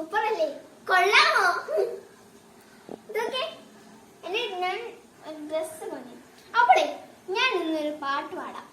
Super അല്ലേ കൊള്ളാമോ? ഇതൊക്കെ എന്നെ ഞാൻ ഡ്രസ് വാങ്ങി അപ്പോഴേ ഞാൻ ഇന്നൊരു പാട്ട് പാടാം.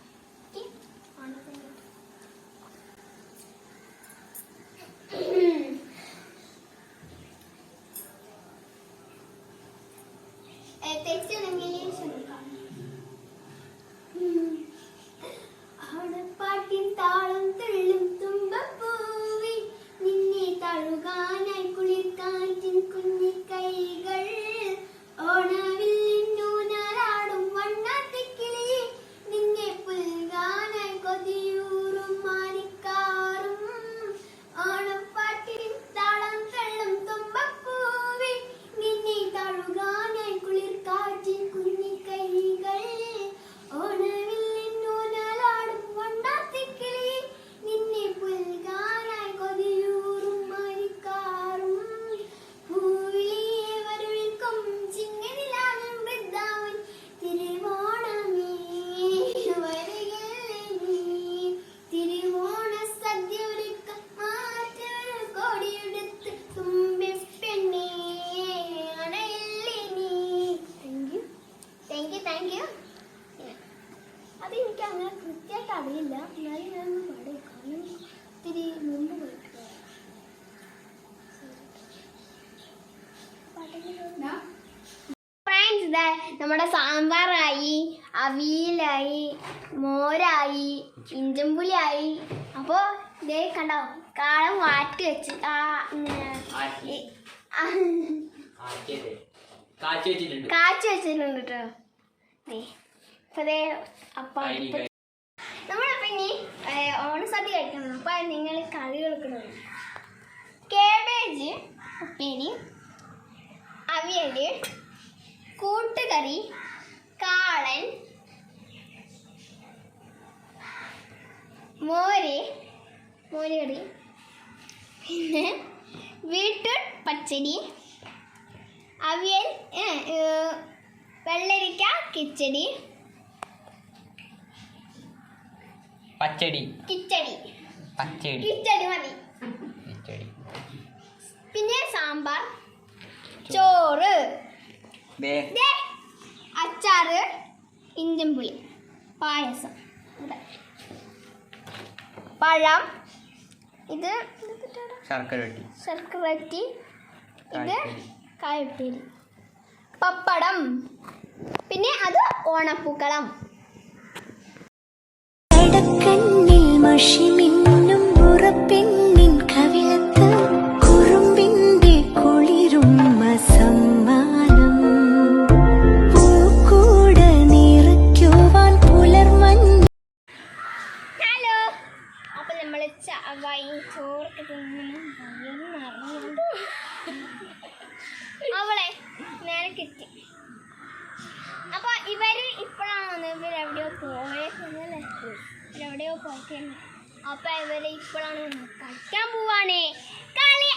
അങ്ങനെ കൃത്യമായിട്ട് അറിയില്ല എന്നാലും ഞാൻ ഒന്ന് പാടും കാരണം ഒത്തിരി മുമ്പ് പോയിട്ട്. നമ്മുടെ സാമ്പാറായി അവിയലായി മോരായി ഇഞ്ചമ്പുലിയായി അപ്പോൾ ഇതേ കണ്ടോ കാളം മാറ്റി വെച്ച്. കാച്ചി വെച്ചിട്ടുണ്ട്. കേട്ടോ ദേ അപ്പം നമ്മളപ്പോ ഇനി ഓണസദ്യ കഴിക്കണം. അപ്പൊ നിങ്ങൾ കറി കൊടുക്കണം. കേബേജ് ഉപ്പേരി അവിയൽ കൂട്ടുകറി കാളൻ മോര് മോരുകറി പിന്നെ ബീട്രൂട്ട് പച്ചടി അവിയൽ വെള്ളരിക്ക കിച്ചടി പച്ചടി. കിച്ചടി. പച്ചടി. കിച്ചടി മതി. കിച്ചടി പിന്നെ സാമ്പാർ. ചോറ്. ദേ. ദേ, അച്ചാറ് ഇഞ്ചമ്പുളി പായസം. ഇവിടെ. പഴം. ഇത് ശർക്കര വെട്ടി. ശർക്കരറ്റി ഇത് കായ്ക്കരി. കായപ്പേരി പപ്പടം. പിന്നെ അത് ഓണപ്പൂക്കളം. മഷിമിന്നും ഉറപ്പെണ്ണിൻ കവിളത്ത് കുറുമ്പിന്റെ കുളിരും സമ്മാനം പൂക്കൂട നിറയ്ക്കുവാൻ പുലർമഞ്ഞ ഹലോ. അപ്പൊ നമ്മൾ ചോറൊക്കെ അവളെ നേരെ കിട്ടി. അപ്പൊ ഇവർ ഇപ്പോഴാണ് ഇവരെവിടെയോ പോയേക്കുന്നല്ലേ ഇവരെവിടെയോ പോയിട്ടുണ്ട് അപ്പൊ ഇവരെ ഇപ്പോഴാണ് കളിക്കാൻ പോവാണ്. കളി.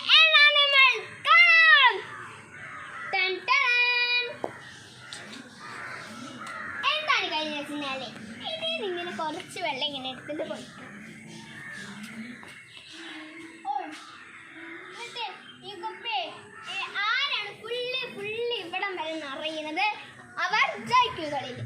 എന്താണ് കഴിഞ്ഞ ഇങ്ങനെ കുറച്ച് വെള്ളം ഇങ്ങനെ എടുത്തിട്ട് പോയി ഈ ആരാണ് ഫുള്ളി ഫുള്ളി ഇവിടം വരെ നിറയുന്നത്? അവർ ജയിക്കുക കളിയിൽ.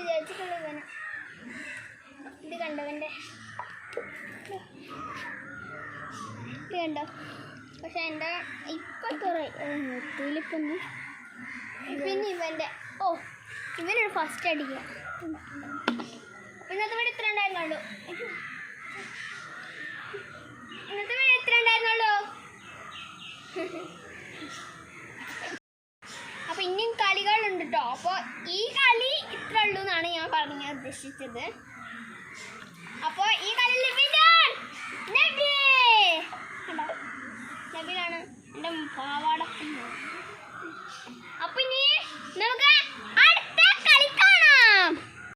വിചാരിച്ചിട്ടുള്ളൂ ഇത് കണ്ടവന്റെ ഇത് കണ്ടോ? പക്ഷെ എന്റെ ഇപ്പൊ തുറ പിന്നെ ഇവന്റെ ഓ ഇവനൊരു ഫസ്റ്റ് അടിക്കുക അപ്പം ഇന്നത്തെ വീട് ഇത്ര ഉണ്ടായിരുന്നു ഇന്നത്തെ വീട് എത്ര ഉണ്ടായിരുന്നു istedi.